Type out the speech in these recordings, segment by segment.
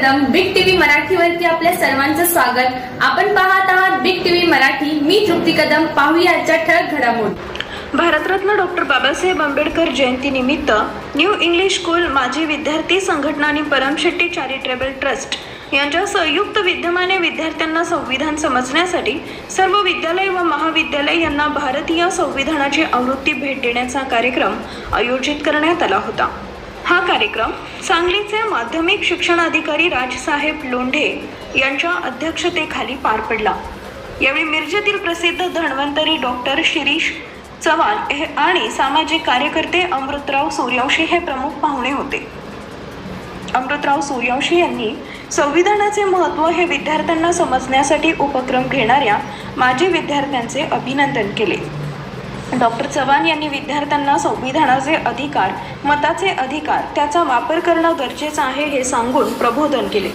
मराठीवरती आपल्या सर्वांचं स्वागत. आपण पाहत आहात बिग टीव्ही मराठी. मी तृप्ती कदम. पाहूयाच्या ठळक घडामोडी. भारतरत्न डॉक्टर बाबासाहेब आंबेडकर जयंतीनिमित्त न्यू इंग्लिश स्कूल माजी विद्यार्थी संघटना आणि परमशेट्टी चॅरिटेबल ट्रस्ट यांच्या संयुक्त विद्यमाने विद्यार्थ्यांना संविधान समजण्यासाठी सर्व विद्यालय व महाविद्यालय यांना भारतीय संविधानाची आवृत्ती भेट देण्याचा कार्यक्रम आयोजित करण्यात आला होता. हा कार्यक्रम सांगलीचे माध्यमिक शिक्षण अधिकारी राजसाहेब लोंढे यांच्या अध्यक्षतेखाली पार पडला. यावेळी मिरजेतील प्रसिद्ध धन्वंतरी डॉक्टर शिरीष चव्हाण हे आणि सामाजिक कार्यकर्ते अमृतराव सूर्यवंशी हे प्रमुख पाहुणे होते. अमृतराव सूर्यवंशी यांनी संविधानाचे महत्त्व हे विद्यार्थ्यांना समजण्यासाठी उपक्रम घेणाऱ्या माजी विद्यार्थ्यांचे अभिनंदन केले. डॉक्टर चव्हाण यांनी विद्यार्थ्यांना संविधानाचे अधिकार मताचे अधिकार त्याचा वापर करणं गरजेचं आहे हे सांगून प्रबोधन केले.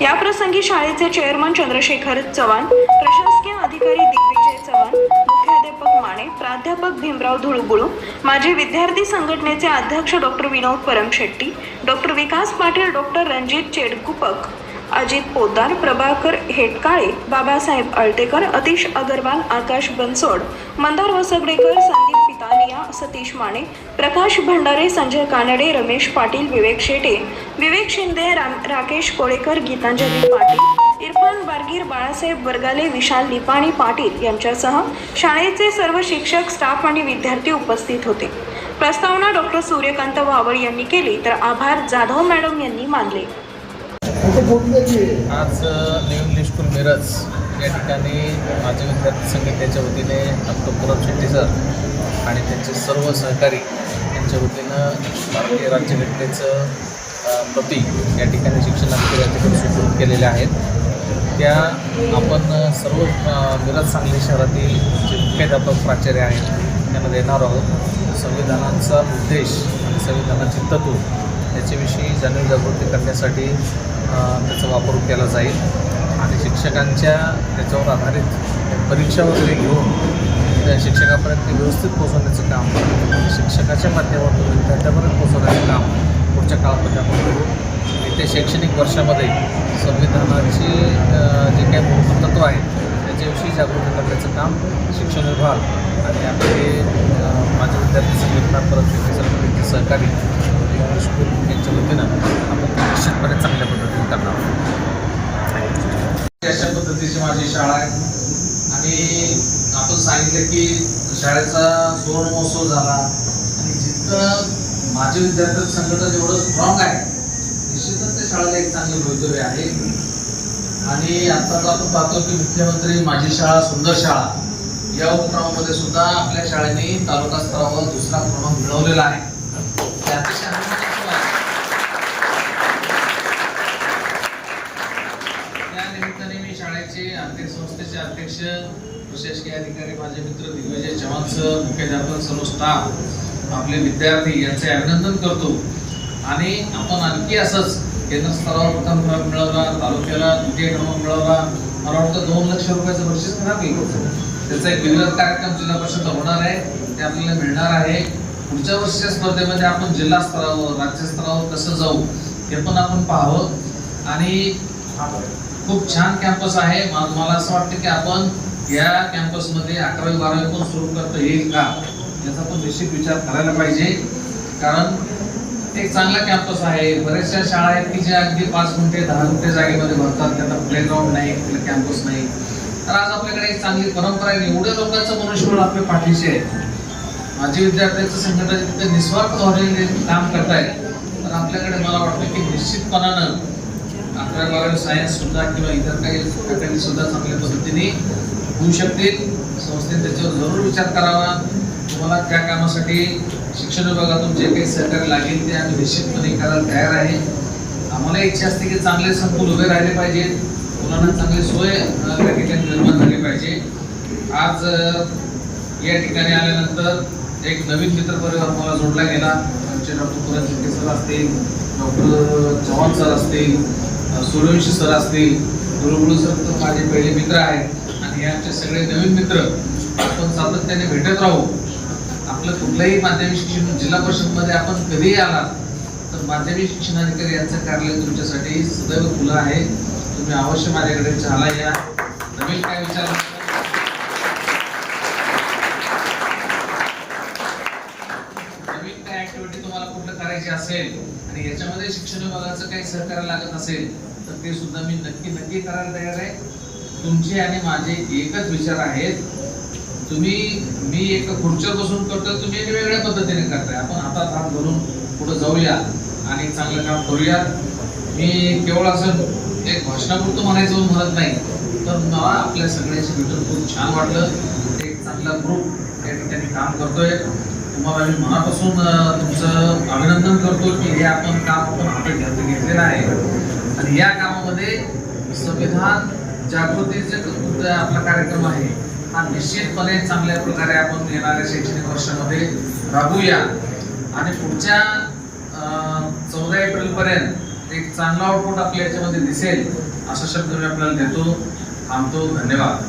याप्रसंगी शाळेचे चेअरमन चंद्रशेखर चव्हाण प्रशासकीय अधिकारी दिग्विजय चव्हाण मुख्याध्यापक माने प्राध्यापक भीमराव धुळगुळू माजी विद्यार्थी संघटनेचे अध्यक्ष doctor Vinod Paramshetti doctor Vikas Patil doctor Ranjit Chedkupak Ajit Poddar Prabhakar Hetkale Babasaheb Altekar Atish Agarwal Akash Bansod Mandar Vasgadekar Sandeep Pitania Satish Mane Prakash Bhandare Sanjay Kanade Ramesh Patil Vivek Shete Vivek Shinde Ram Rakesh Kolekar Geetanjali Patil Irfan Bargir Balasaheb Vargale Vishal Lipani Patil यांच्यासह शाळेचे सर्व शिक्षक staff आणि विद्यार्थी उपस्थित होते. प्रस्तावना doctor Suryakant वावळ यांनी केली तर आभार जाधव मॅडम यांनी मानले. आज लिव्हिंग इंग्लिश मिरज या ठिकाणी माझे विद्यार्थी संघटनेच्या वतीने डॉक्टर पुरम शेट्टी सर आणि त्यांचे सर्व सहकारी यांच्या वतीनं भारतीय राज्यघटनेचं अ, प्रती या ठिकाणी शिक्षण अधिकारी यांच्याकडे सुपूर्द केलेले आहेत. त्या आपण सर्व मिरज सांगली शहरातील जे मुख्याध्यापक प्राचार्य आहेत त्यांना देणार आहोत. संविधानाचा उद्देश आणि संविधानाचे तत्व याच्याविषयी जाणीव जागृती करण्यासाठी त्याचा वापर केला जाईल. आणि शिक्षकांच्या त्याच्यावर आधारित परीक्षा वगैरे घेऊन त्या शिक्षकापर्यंत ते व्यवस्थित पोचवण्याचं काम शिक्षकाच्या माध्यमातून विद्यार्थ्यापर्यंत पोचवण्याचं काम पुढच्या काळामध्ये आपण करू. येत्या शैक्षणिक वर्षामध्ये संविधानाची जे काही मूलभूत तत्व आहेत त्याच्याविषयी जागृती करण्याचं काम शिक्षण विभाग आणि आपले माझ्या माझे विद्यार्थी संघटना परत सहकारी स्कूल यांच्या वतीनं आपण निश्चितपणे चांगल्या पद्धतीने करणार आहोत अशा पद्धतीची माझी शाळा आहे. आणि आपण सांगितलं की शाळेचा सुवर्ण महोत्सव झाला. आणि जितकं माझे विद्यार्थी संघटन जेवढं स्ट्रॉंग आहे निश्चितच त्या शाळेला एक चांगलं भवितव्य आहे. आणि आता तर आपण पाहतो की मुख्यमंत्री माझी शाळा सुंदर शाळा या उपक्रमामध्ये सुद्धा आपल्या शाळेने तालुका स्तरावर दुसरा क्रमांक मिळवलेला आहे ते अतिशय अभिमानास्पद आहे. त्या निमित्ताने मी शाळेचे अध्यक्ष संस्थेचे अध्यक्ष प्रशासकीय अधिकारी माझे मित्र दिग्विजय चव्हाण सर मुख्याध्यापक सर्व स्टाफ आपले विद्यार्थी यांचे अभिनंदन करतो. आणि आपण आणखी असंच केंद्र स्तरावर प्रथम क्रमांक मिळवला तालुक्याला द्वितीय क्रमांक मिळवला. मला वाटतं दोन लक्ष रुपयाचं बक्षीस मिळालं त्याचा एक विविध कार्यक्रम जिल्हा परिषद होणार आहे. ते आपल्याला मिळणार आहे. पुढच्या वर्षीच्या स्पर्धेमध्ये आपण जिल्हा स्तरावर राज्य स्तरावर कसं जाऊ हे पण आपण पाहावं. आणि खूप छान कॅम्पस आहे. मा- मला असं वाटतं की आपण या कॅम्पसमध्ये अकरावी बारावी पण सुरू करता येईल का? याचा पण निश्चित विचार करायला पाहिजे. कारण एक चांगला कॅम्पस आहे. बऱ्याचशा शाळा आहेत की ज्या अगदी पाच मिनिटे दहा मिनिटे जागेमध्ये भरतात. त्यांना प्लेग्राऊंड नाही तिला कॅम्पस नाही. तर आज आपल्याकडे एक चांगली परंपरा आहे. एवढ्या लोकांचं मनुष्यबळ आपल्या पाठीशी आहे. माझी विद्यार्थ्यांचं संघटन निस्वार्थ भावनेने काम करतायत. तर आपल्याकडे मला वाटतं की निश्चितपणानं अकरावी सायन्स सुद्धा किंवा इतर काही फॅकल्टी सुद्धा चांगल्या पद्धतीने होऊ शकतील. संस्थेने त्याच्यावर जरूर विचार करावा. तुम्हाला त्या कामासाठी शिक्षण विभागातून जे काही सहकार्य लागेल ते आम्ही निश्चितपणे करायला तयार आहे. आम्हाला इच्छा असते की चांगले संकुल उभे राहिले पाहिजेत मुलांना चांगली सोय त्या ठिकाणी निर्माण झाली पाहिजे. आज या ठिकाणी आल्यानंतर एक नवीन मित्रपरिवार मला जोडला गेला. आमचे डॉक्टर पुरण शेट्टी सर असतील डॉक्टर चव्हाण सर असतील सूर्यवंशी सर असतील गुरुगुरु सर तर माझे पहिले मित्र आहेत आणि हे आमचे सगळे नवीन मित्र आपण सातत्याने भेटत राहू. आपलं कुठलंही माध्यमिक शिक्षण जिल्हा परिषदमध्ये आपण कधीही आला तर माध्यमिक शिक्षण अधिकारी यांचं कार्यालय तुमच्यासाठी सदैव खुलं आहे. तुम्ही अवश्य माझ्याकडे चहाला या. नवीन काय विचार नवीन काय ऍक्टिव्हिटी तुम्हाला कुठलं करायचे असेल आणि याच्यामध्ये शिक्षण विभागाचं काही सहकार्य लागत असेल तर ते सुद्धा मी नक्की नक्की करायला तयार आहे. तुमचे आणि माझे एकच विचार आहेत. तुम्ही मी एक खुर्चीवर बसून करतो तुम्ही एक वेगळ्या पद्धतीने करताय. आपण हातात हात धरून पुढे जाऊया आणि चांगलं काम करूया मी केवळ असं एक भाषणापुरतं म्हणायचं म्हणत नाही तर मला आपल्या सगळ्यांशी भेटून खूप छान वाटलं. एक चांगला ग्रुप त्या ठिकाणी काम करतोय. तुम्हाला मी मनापासून तुमचं अभिनंदन करतो की हे आपण काम आपण हातात घेतलेलं आहे. आणि या कामामध्ये संविधान जागृतीचे आपला कार्यक्रम आहे हा निश्चितपणे चांगल्या प्रकारे आपण येणाऱ्या शैक्षणिक वर्षामध्ये राबवूया आणि पुढच्या चौदा एप्रिल पर्यंत एक चांगला आउटपुट आपल्या याच्यामध्ये दिसेल असा शब्द मी आपल्याला देतो. थांबतो. धन्यवाद.